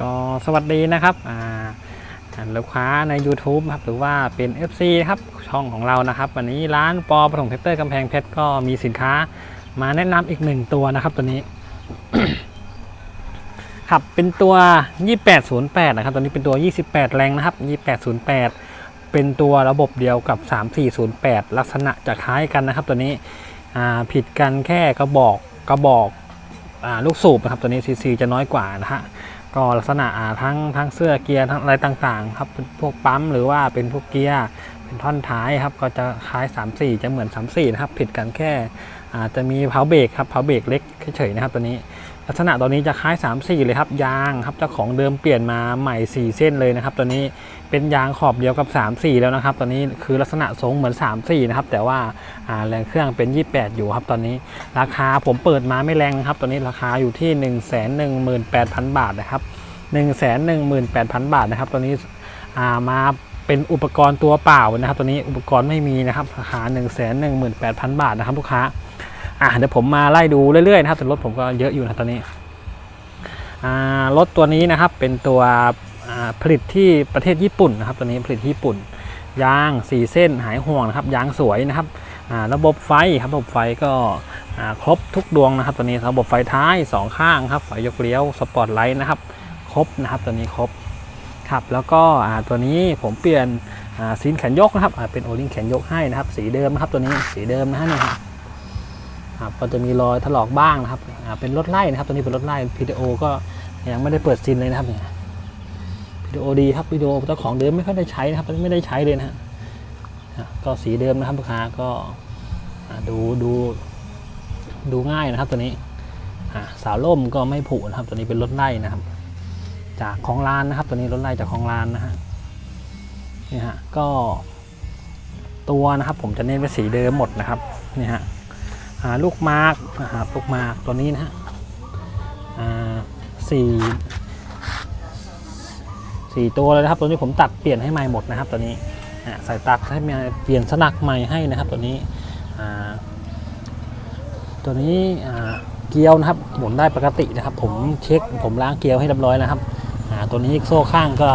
ก็สวัสดีนะครับอ่าลูกค้าใน YouTube ครับหรือว่าเป็น FC ครับช่องของเรานะครับ วันนี้ร้านปอประถมเทคเตอร์กำแพงเพชรก็มีสินค้ามาแนะนำอีกหนึ่งตัวนะครับตัวนี้ครับเป็นตัว 2808 นะครับตัวนี้เป็นตัว 28 แรงนะครับ 2808 เป็นตัวระบบเดียวกับ 3408 ลักษณะจะคล้ายกันนะครับ ตัวนี้ผิดกันแค่กระบอกกระบอกอลูกสูบนะครับตัวนี้ซีซีจะน้อยกว่านะฮะ ก็ลักษณะทั้งทั้งเสื้อเกียร์ทั้งอะไรต่างๆครับพวกปั๊มหรือว่าเป็นพวกเกียร์เป็นท่อนท้ายครับก็จะคล้าย 34 จะเหมือน 34 นะครับ ผิดกันแค่อาจจะมีเพาเบรกครับเพาเบรกเล็กเฉยๆนะครับตัวนี้ ลักษณะตัวนี้จะคล้าย 3 4 เลยครับยางครับเจ้าของเดิมเปลี่ยนมาใหม่ 4 เส้นเลยนะครับ ตัวนี้เป็นยางขอบเดียวกับ 3 4 แล้วนะครับ ตัวนี้คือลักษณะทรงเหมือน 3 4 นะครับ แต่ว่าแรงเครื่องเป็น 28 อยู่ครับตอนนี้ ราคาผมเปิดมาไม่แรงครับตัวนี้ราคาอยู่ที่ 1 1 8 0 0 0 บาทนะครับ 1 1 8 0 0 0 บาทนะครับ ตัวนี้มาเป็นอุปกรณ์ตัวเปล่านะครับ ตัวนี้อุปกรณ์ไม่มีนะครับราคา 1 1 8 0 0 0 บาทนะครับลูกค้า อะเดี๋ยวผมมาไล่ดูเรื่อยๆนะครับแต่รถผมก็เยอะอยู่นะตอนนี้รถตัวนี้นะครับเป็นตัวผลิตที่ประเทศญี่ปุ่นนะครับ ตัวนี้ผลิตที่ญี่ปุ่น ยางสี่เส้นหายห่วงนะครับ ยางสวยนะครับระบบไฟครับระบบไฟก็ครบทุกดวงนะครับ ตัวนี้ระบบไฟท้ายสองข้างครับไฟยกเลี้ยวสปอร์ตไลท์นะครับ ครบนะครับตัวนี้ครบครับแล้วก็ตัวนี้ผมเปลี่ยนซีนแขนยกนะครับเป็นโอลิงแขนยกให้นะครับ สีเดิมนะครับตัวนี้สีเดิมนะฮะนี่ย ครับก็จะมีรอยถลอกบ้างนะครับเป็นรถไล่นะครับตัวนี้เป็นรถไล่พีดีโอก็ยังไม่ได้เปิดซินเลยนะครับเนี่ยพีดีโอดีครับพีดีโอเจ้าของเดิมไม่ค่อยได้ใช้นะครับไม่ได้ใช้เลยนะฮะก็สีเดิมนะครับลูกค้าก็ดูดูดูง่ายนะครับ ตัวนี้สาวล่มก็ไม่ผุนะครับ ตัวนี้เป็นรถไล่นะครับ จากของร้านนะครับ ตัวนี้รถไล่จากของร้านนะฮะนี่ฮะก็ตัวนะครับ ผมจะเน้นเป็นสีเดิมหมดนะครับนี่ฮะ ลูกมาร์กนะครับลูกมาร์กตัวนี้นะฮะสี่สี่ตัวเลยนะครับ ตัวนี้ผมตัดเปลี่ยนให้ใหม่หมดนะครับ ตัวนี้อ่าใส่ตัดให้มาเปลี่ยนสนักใหม่ให้นะครับ ตัวนี้ตัวนี้เกลียวนะครับหมุนได้ปกตินะครับ ผมเช็คผมล้างเกลียวให้เรียบร้อยนะครับตัวนี้โซ่ข้างก็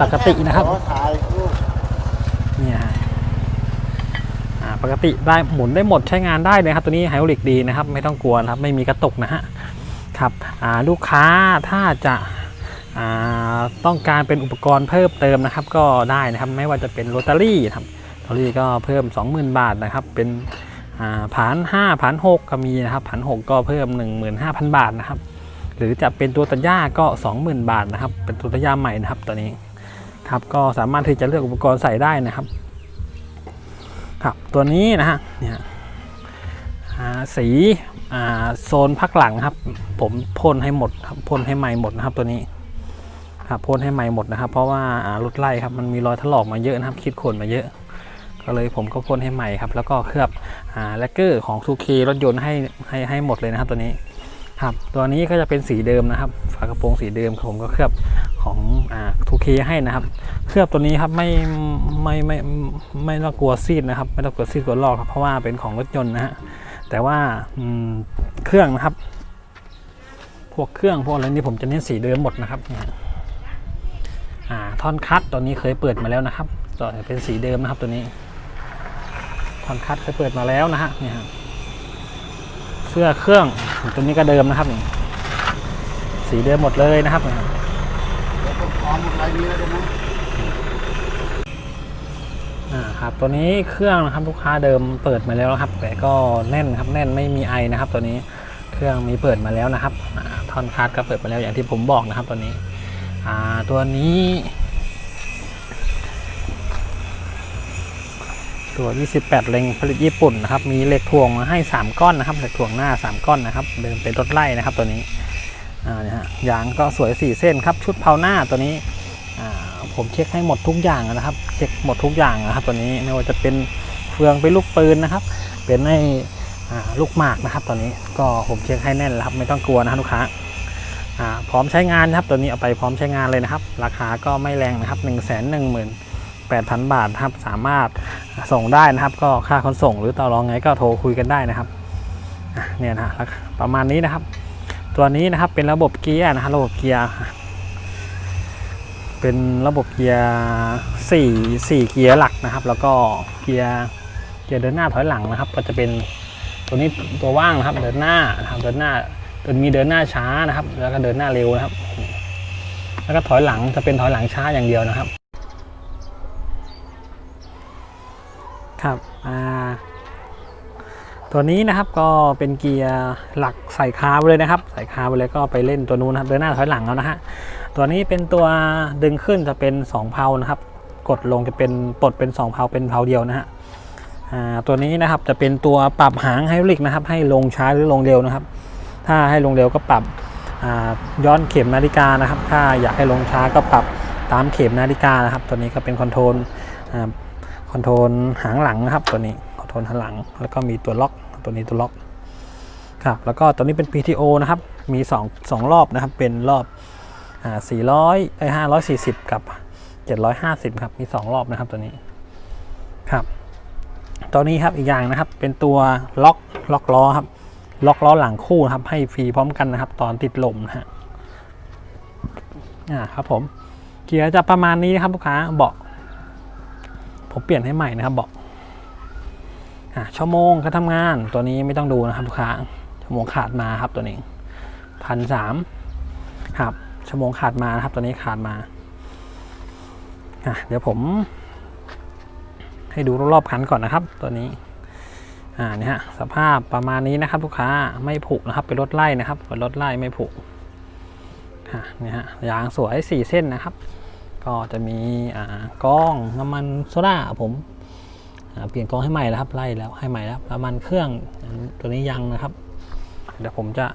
ปกตินะครับ ขอถ่ายรูป เนี่ยฮะอ่า ปกติได้หมุนได้หมดใช้งานได้เลยครับ ตัวนี้ไฮดรอลิกดีนะครับ ไม่ต้องกลัวครับไม่มีกระตุกนะฮะครับลูกค้าถ้าจะาต้องการเป็นอุปกรณ์เพิ่มเติมนะครับ ก็ได้นะครับไม่ว่าจะเป็นโรตารี่ครับโรตารี่ก็เพิ่ม 20,000 บาทนะครับ เป็นผ่าน5ผ่าน6ก็มีนะครับผ่าน6ก็เพิ่ม 15,000 บาทนะครับ หรือจะเป็นตัวตัดหญ้าก็ 20,000 บาทนะครับ เป็นตัวตัดหญ้าใหม่นะครับตัวนี้ครับก็สามารถที่จะเลือกอุปกรณ์ใส่ได้นะครับ ครับตัวนี้นะฮะเนี่ยสีโซนพักหลังครับ ผมพ่นให้หมดครับพ่นให้ใหม่หมดนะครับตัวนี้ครับพ่นให้ใหม่หมดนะครับ เพราะว่ารถไล่ครับมันมีรอยถลอกมาเยอะนะครับคิดขนมาเยอะ ก็เลยผมก็พ่นให้ใหม่ครับ แล้วก็เคลือบอแลกเกอร์ของทูเครถยนต์ให้ให้ให้หมดเลยนะครับตัวนี้ ครับตัวนี้ก็จะเป็นสีเดิมนะครับ ฝากระโปรงสีเดิมผมก็เคลือบของอ่า 2K ให้นะครับ เคลือบตัวนี้ครับไม่ไม่ไม่ไม่ต้องกลัวซีดนะครับ ไม่ต้องกลัวซีดกลัวลอกครับเพราะว่าเป็นของรถยนต์นะฮะแต่ว่าอืมเครื่องนะครับ พวกเครื่องพวกอะไรนี่ผมจะเน้นสีเดิมหมดนะครับอ่าท่อนคัดตัวนี้เคยเปิดมาแล้วนะครับต่อเป็นสีเดิมนะครับตัวนี้ท่อนคัดเคยเปิดมาแล้วนะฮะเนี่ยฮะเสื้อเครื่องตัวนี้ก็เดิมนะครับนี่สีเดิมหมดเลยนะครับเนี่ยแล้วก็พร้อมอะไรนี้แล้วใช่ไหมอ่าครับตัวนี้เครื่องนะครับลูกค้าเดิมเปิดมาแล้วนะครับ แต่ก็แน่นครับแน่นไม่มีไอนะครับ ตัวนี้เครื่องมีเปิดมาแล้วนะครับอ่อนคาร์ดก็เปิดมาแล้วอย่างที่ผมบอกนะครับ ตัวนี้ตัวนี้ ตัว 28 เล็งผลิตญี่ปุ่นนะครับ มีเหล็กถ่วงมาให้ 3 ก้อนนะครับเหล็กถ่วงหน้า 3 ก้อนนะครับ เดิมเป็นรถไล่นะครับตัวนี้อ่าเนี่ยฮะยางก็สวย 4 เส้นครับ ชุดเพาหน้าตัวนี้อ่าผมเช็คให้หมดทุกอย่างนะครับ เช็คหมดทุกอย่างนะครับ ตัวนี้ไม่ว่าจะเป็นเฟืองเป็นลูกปืนนะครับ เป็นในอ่าลูกหมากนะครับตอนนี้ก็ผมเช็คให้แน่นแล้วครับไม่ต้องกลัวนะครับลูกค้าพร้อมใช้งานนะครับตัวนี้เอาไปพร้อมใช้งานเลยนะครับ ราคาก็ไม่แรงนะครับ 1 1 8 0 0 0 8,000 บาทครับสามารถส่งได้นะครับ ก็ค่าขนส่งหรือต่อรองไงก็โทรคุยกันได้นะครับเนี่ยนะประมาณนี้นะครับ ตัวนี้นะครับเป็นระบบเกียร์นะครับระบบเกียร์เป็นระบบเกียร์สี่สี่เกียร์หลักนะครับ แล้วก็เกียร์เกียร์เดินหน้าถอยหลังนะครับ ก็จะเป็นตัวนี้ตัวว่างนะครับ เดินหน้านะครับเดินหน้าเดินมีเดินหน้าช้านะครับ แล้วก็เดินหน้าเร็วนะครับ แล้วก็ถอยหลังจะเป็นถอยหลังช้าอย่างเดียวนะครับ ครับอ่าตัวนี้นะครับก็เป็นเกียร์หลักใส่คาร์ไปเลยนะครับ ใส่คาร์ไปเลยก็ไปเล่นตัวนู้นนะครับเดินหน้าถอยหลังเอานะฮะตัวนี้เป็นตัวดึงขึ้นจะเป็น2เพลานะครับ กดลงจะเป็นปลดเป็น2เพลาเป็นเพลาเดียวนะฮะอ่าตัวนี้นะครับจะเป็นตัวปรับหางไฮดรอลิกนะครับ ให้ลงช้าหรือลงเร็วนะครับ ถ้าให้ลงเร็วก็ปรับย้อนเข็มนาฬิกานะครับ ถ้าอยากให้ลงช้าก็ปรับตามเข็มนาฬิกานะครับ ตัวนี้ก็เป็นคอนโทรล คอนโทรลหางหลังนะครับตัวนี้คอนโทรลหางหลัง แล้วก็มีตัวล็อกตัวนี้ตัวล็อกครับแล้วก็ตัวนี้เป็น PTO นะครับมี2 2รอบนะครับเป็นรอบอ่า400ไอ้540 กับ 750 ครับมี 2 รอบนะครับตัวนี้ครับตัวนี้ครับอีกอย่างนะครับเป็นตัวล็อกล็อกล้อครับล็อกล้อหลังคู่นะครับให้ฟรีพร้อมกันนะครับ ตอนติดลมนะฮะอ่าครับผมเกียร์จะประมาณนี้นะครับลูกค้าเบาะ ผมเปลี่ยนให้ใหม่นะครับบอกชั่วโมงการทำงานตัวนี้ไม่ต้องดูนะครับลูกค้าชั่วโมงขาดมาครับตัวนี้พันสามครับชั่วโมงขาดมานะครับตัวนี้ขาดมาเดี๋ยวผม ให้ดูรอบๆคันก่อนนะครับ ตัวนี้อ่าเนี่ยฮะสภาพประมาณนี้นะครับลูกค้าไม่ผุนะครับเป็นรถไล่นะครับเป็นรถไล่ไม่ผุอะเนี่ยฮะยางสวยสี่เส้นนะครับ ก็จะมีอ่ากล้องน้ำมันโซดาผมเปลี่ยนกล้องให้ใหม่แล้วครับไล่แล้วให้ใหม่แล้วน้ำมันเครื่องตัวนี้ยังนะครับ เดี๋ยวผมจะ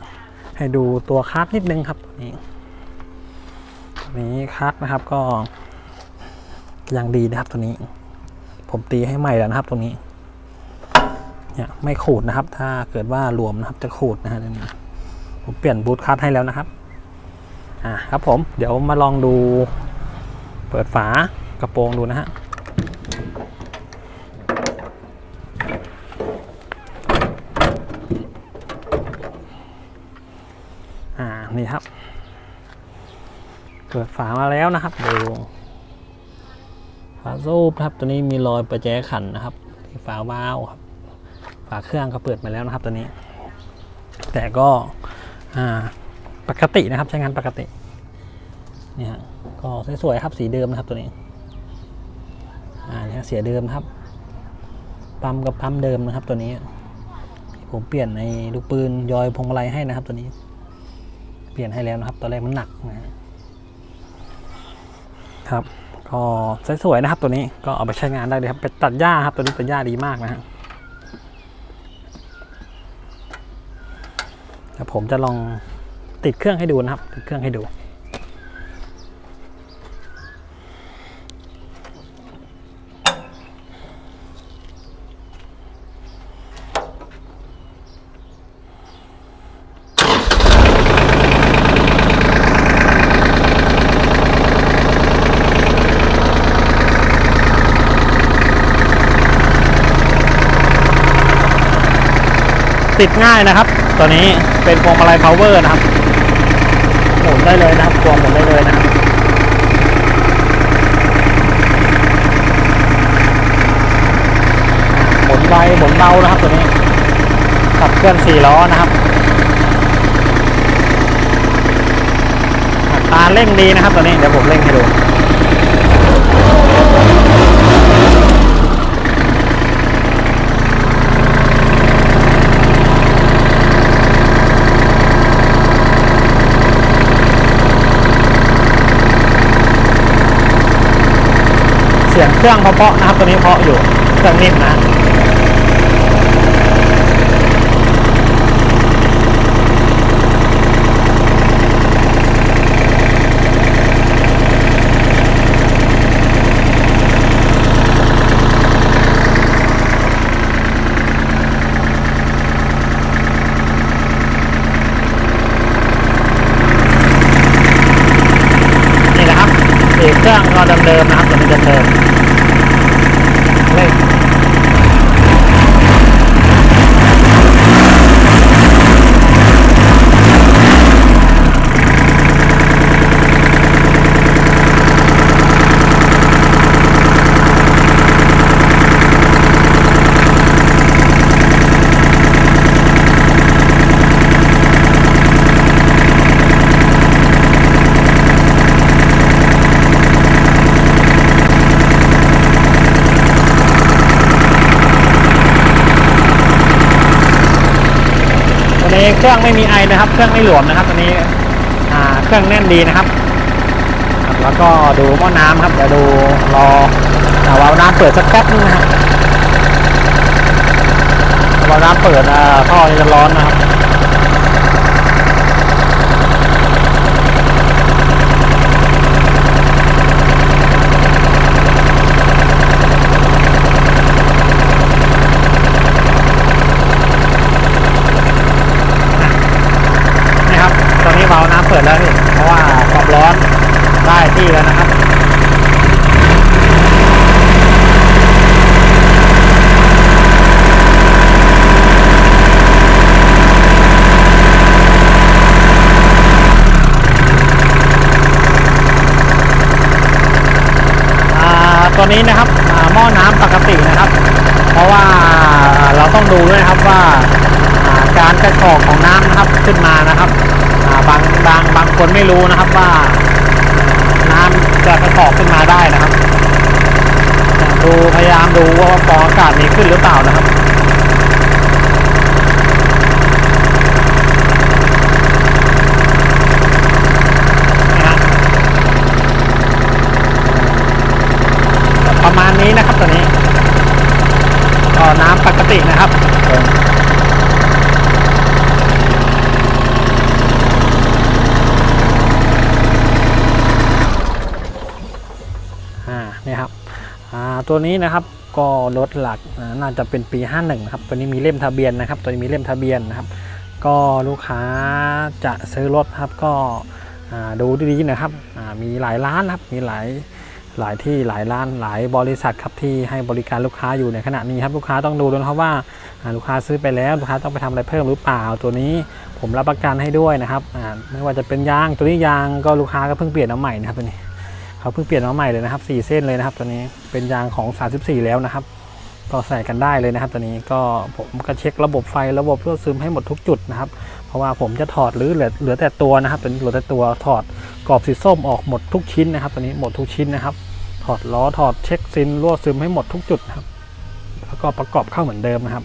ให้ดูตัวคัสนิดนึงครับตัวนี้ตัวนี้คัสนะครับก็ยังดีนะครับตัวนี้ ผมตีให้ใหม่แล้วนะครับตัวนี้เนี่ยไม่ขูดนะครับ ถ้าเกิดว่ารวมนะครับจะขูดนะฮะตัวนี้ผมเปลี่ยนบูทคัสให้แล้วนะครับอ่าครับผมเดี๋ยวมาลองดู เปิดฝากระโปรงดูนะฮะอ่านี่ครับ เปิดฝามาแล้วนะครับดูฝาสูบครับ ตัวนี้มีรอยประแจขันนะครับ ที่ฝาวาล์วครับ ฝาเครื่องก็เปิดมาแล้วนะครับตัวนี้ แต่ก็ปกตินะครับใช้งานปกติ นี่ฮะก็สวยๆครับสีเดิมนะครับตัวนี้อ่านี่ยเสียเดิมครับปั๊มกับปั๊มเดิมนะครับตัวนี้ ผมเปลี่ยนในลูกปืนยอยพงมาลัยให้นะครับตัวนี้ เปลี่ยนให้แล้วนะครับตอนแรกมันหนักนะฮะครับก็สวยๆนะครับตัวนี้ก็เอาไปใช้งานได้เลยครับไปตัดหญ้าครับตัวนี้ตัดหญ้าดีมากนะฮะเดี๋ยวผมจะลองติดเครื่องให้ดูนะครับ ติดเครื่องให้ดู ติดง่ายนะครับ ตัวนี้เป็นพวงมาลัย power นะครับ หมุนได้เลยนะครับพวงหมุนได้เลยนะครับหมุนไวหมุนเบานะครับตัวนี้ขับเคลื่อนสี่ล้อนะครับตาเร่งดีนะครับตัวนี้เดี๋ยวผมเร่งให้ดู เสียงเครื่องเพาะๆนะครับตัวนี้เพาะอยู่เครื่องนิ่มนะ นี่นะครับสีเครื่องก็เดิมๆนะครับตัวนี้เดิมๆเล่น นี้เครื่องไม่มีไอนะครับ เครื่องไม่หลวมนะครับตัวนี้เครื่องแน่นดีนะครับ แล้วก็ดูหม้อน้ำครับเดี๋ยวดูรออ่าวาล์วน้ำเปิดสักแป๊บนึงนะครับวาล์วน้ำเปิดอ่าท่อจะร้อนนะครับ นี่ครับ ตอนนี้วาล์วน้ำเปิดแล้วพี่ เพราะว่าความร้อนได้ที่แล้วนะครับ อ่าตัวนี้นะครับอ่าหม้อน้ำปกตินะครับ เพราะว่าเราต้องดูด้ ว่าการกระชอกของน้ำนะครับขึ้นมานะครับบางบางบางคนไม่รู้นะครับว่าน้ำจะกระชอกขึ้นมาได้นะครับ ดูพยายามดูว่าฟองอากาศมีขึ้นหรือเปล่านะครับประมาณนี้นะครับตัวนี้ ก็น้ำปกตินะครับอ่าเนี่ยครับอ่าตัวนี้นะครับก็รถหลักน่าจะเป็นปี 51นะครับตัวนี้มีเล่มทะเบียนนะครับ ตัวนี้มีเล่มทะเบียนนะครับ ก็ลูกค้าจะซื้อรถครับก็ดูดีๆนะครับมีหลายร้านครับมีหลาย หลายที่หลายร้านหลายบริษัทครับที่ให้บริการลูกค้าอยู่ในขณะนี้ครับลูกค้าต้องดูด้วยนะครับว่าลูกค้าซื้อไปแล้วลูกค้าต้องไปทำอะไรเพิ่มหรือเปล่าตัวนี้ผมรับประกันให้ด้วยนะครับไม่ว่าจะเป็นยางตัวนี้ยางก็ลูกค้าก็เพิ่งเปลี่ยนมาใหม่นะครับตัวนี้เขาเพิ่งเปลี่ยนมาใหม่เลยนะครับ 4 เส้นเลยนะครับตัวนี้เป็นยางของ 34 แล้วนะครับก็ใส่กันได้เลยนะครับตัวนี้ก็ผมก็เช็คระบบไฟระบบรั่วซึมให้หมดทุกจุดนะครับ เพราะว่าผมจะถอดหรือเหลือเหลือแต่ตัวนะครับตัวนี้เหลือแต่ตัวถอด กรอบสีส้มออกหมดทุกชิ้นนะครับตัวนี้หมดทุกชิ้นนะครับ ถอดล้อถอดเช็คซินรั่วซึมให้หมดทุกจุดนะครับแล้วก็ประกอบเข้าเหมือนเดิมนะครับ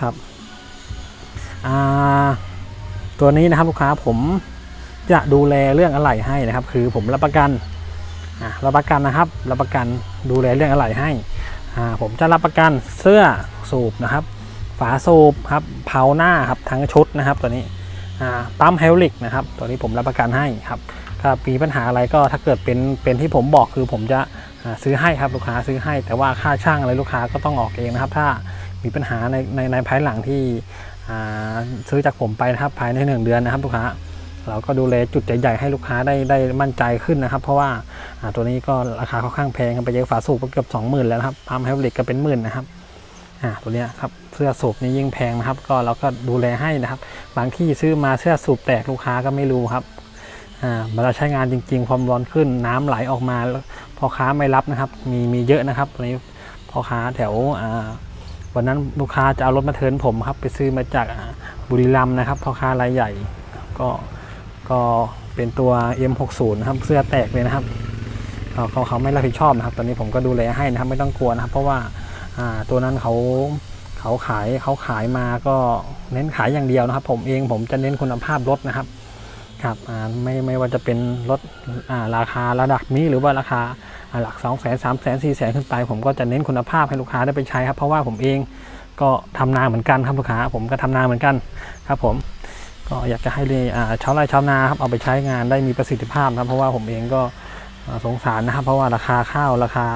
ครับอ่าตัวนี้นะครับลูกค้าผมจะดูแลเรื่องอะไหล่ให้นะครับ คือผมรับประกันอ่ารับประกันนะครับ รับประกันดูแลเรื่องอะไหล่ให้อ่าผมจะรับประกันเสื้อสูบนะครับ ฝาสูบครับเพาหน้าครับทั้งชุดนะครับ ตัวนี้อ่าปั๊มเฮลิกนะครับ ตัวนี้ผมรับประกันให้ครับ ถ้ามีปัญหาอะไรก็ถ้าเกิดเป็นเป็นที่ผมบอกคือผมจะซื้อให้ครับลูกค้าซื้อให้ แต่ว่าค่าช่างอะไรลูกค้าก็ต้องออกเองนะครับ ถ้ามีปัญหาในในในภายหลังที่ซื้อจากผมไปนะครับภายในหนึ่งเดือนนะครับลูกค้าเราก็ดูแลจุดใหญ่ๆให้ลูกค้าได้ได้มั่นใจขึ้นนะครับ เพราะว่าตัวนี้ก็ราคาค่อนข้างแพงไปเยอะฝาสูบก็เกือบสองหมื่นแล้วนะครับปั๊มไฮบริดก็เป็นหมื่นนะครับตัวนี้ครับเสื้อสูบนี่ยิ่งแพงนะครับ ก็เราก็ดูแลให้นะครับ บางที่ซื้อมาเสื้อสูบแตกลูกค้าก็ไม่รู้ครับ อ่าเวลาใช้งานจริง ๆ ความร้อนขึ้นน้ำไหลออกมาพอค้าไม่รับนะครับ มีมีเยอะนะครับตอนนี้พอค้าแถวอ่าวันนั้นลูกค้าจะเอารถมาเทินผมครับ ไปซื้อมาจากบุรีรัมย์นะครับพ่อค้ารายใหญ่ ก็ก็เป็นตัว M60 นะครับเสื้อแตกเลยนะครับเขาเขาเขาไม่รับผิดชอบนะครับ ตอนนี้ผมก็ดูแลให้นะครับไม่ต้องกลัวนะครับ เพราะว่าตัวนั้นเขาเขาขายเขาขายมาก็เน้นขายอย่างเดียวนะครับ ผมเองผมจะเน้นคุณภาพรถนะครับ ครับไม่ไม่ว่าจะเป็นรถราคาระดับนี้หรือว่าราคาหลัก 2 0 0 0 0 0 3 0 0 0 0 4 0 0 0 0 ขึ้นไป ผมก็จะเน้นคุณภาพให้ลูกค้าได้ไปใช้ครับ เพราะว่าผมเองก็ทำนาเหมือนกันครับลูกค้า ผมก็ทำนาเหมือนกันครับผมก็อยากจะให้เลยอ่าชาวไร่ชาวนาครับเอาไปใช้งานได้มีประสิทธิภาพนะครับเพราะว่าผมเองก็สงสารนะครับ เพราะว่าราคาข้าวราคา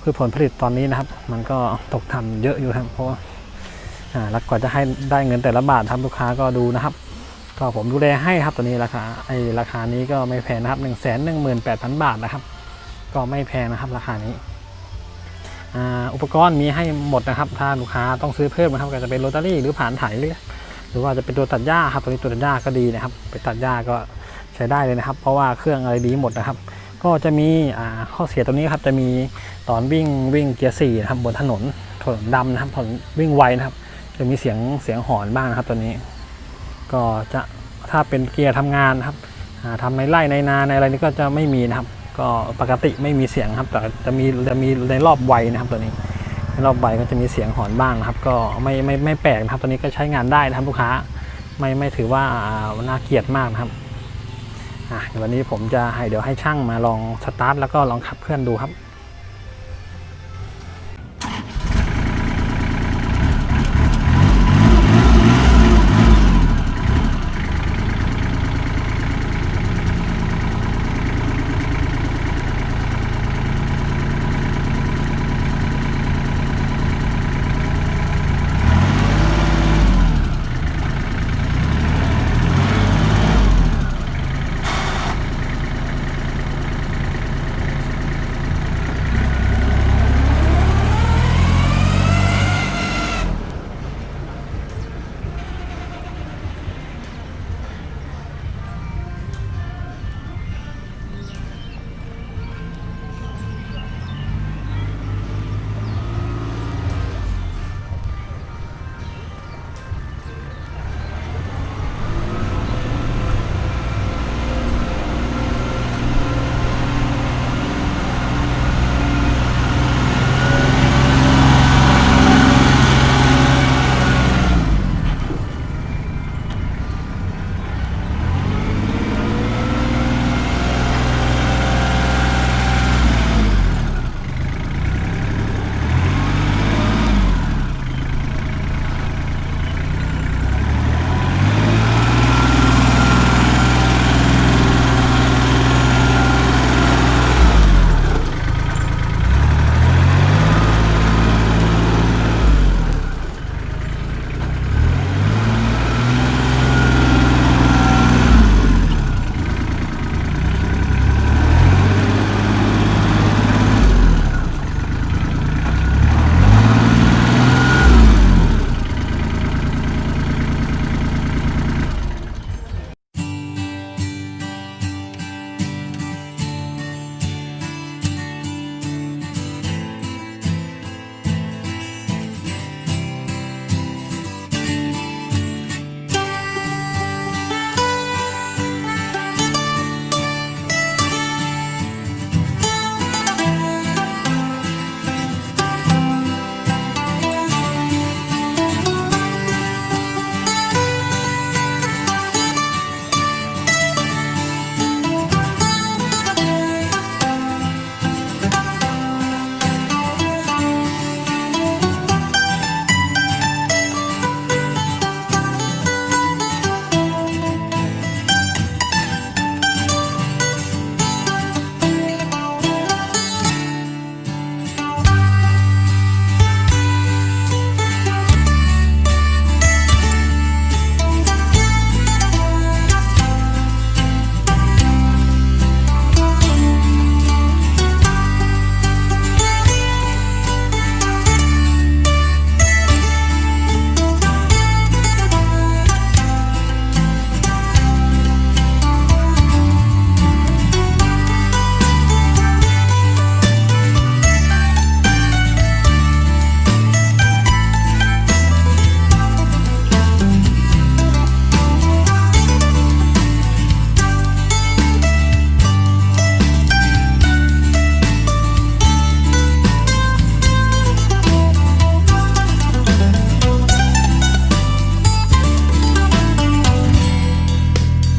พืชผลผลิตตอนนี้นะครับ มันก็ตกต่ำเยอะอยู่ครับเพราะว่าอ่าแล้วกว่าจะให้ได้เงินแต่ละบาทครับลูกค้าก็ดูนะครับ ก็ผมดูแลให้ครับตัวนี้ราคาไอราคานี้ก็ไม่แพงนะครับ1นึ่งแสนหนึ่งหมื่นแปดพันบาทนะครับ ก็ไม่แพงนะครับราคานี้อ,อุปกรณ์มีให้หมดนะครับ ถ้าลูกค้าต้องซื้อเพิ่มนะครับก็จะเป็นโรตารี่หรือผ่านไถหรือหรือว่าจะเป็นตัวตัดหญ้าครับตัวนี้ตัวตัดหญ้าก็ดีนะครับ ไปตัดหญ้าก็ใช้ได้เลยนะครับ เพราะว่าเครื่องอะไรดีหมดนะครับ ก็จะมีข้อเสียตรงนี้ครับจะมีตอนวิ่งวิ่งเกียร์สี่นะครับบนถนนถนนดำนะครับถนนวิ่งไวนะครับ จะมีเสียงเสียงหอนบ้างนะครับตัวนี้ ก็จะถ้าเป็นเกียร์ทำงานนะครับอ่าทำในไร่ในนาในอะไรนี่ก็จะไม่มีนะครับ ก็ปกติไม่มีเสียงครับ แต่จะมีจะมีในรอบไวนะครับตัวนี้ในรอบไวก็จะมีเสียงหอนบ้างนะครับ ก็ไม่ไม่ไม่แปลกนะครับตัวนี้ก็ใช้งานได้นะครับลูกค้าไม่ไม่ถือว่าน่าเกลียดมากนะครับอะเดี๋ยววันนี้ผมจะให้เดี๋ยวให้ช่างมาลองสตาร์ทแล้วก็ลองขับเคลื่อนดูครับ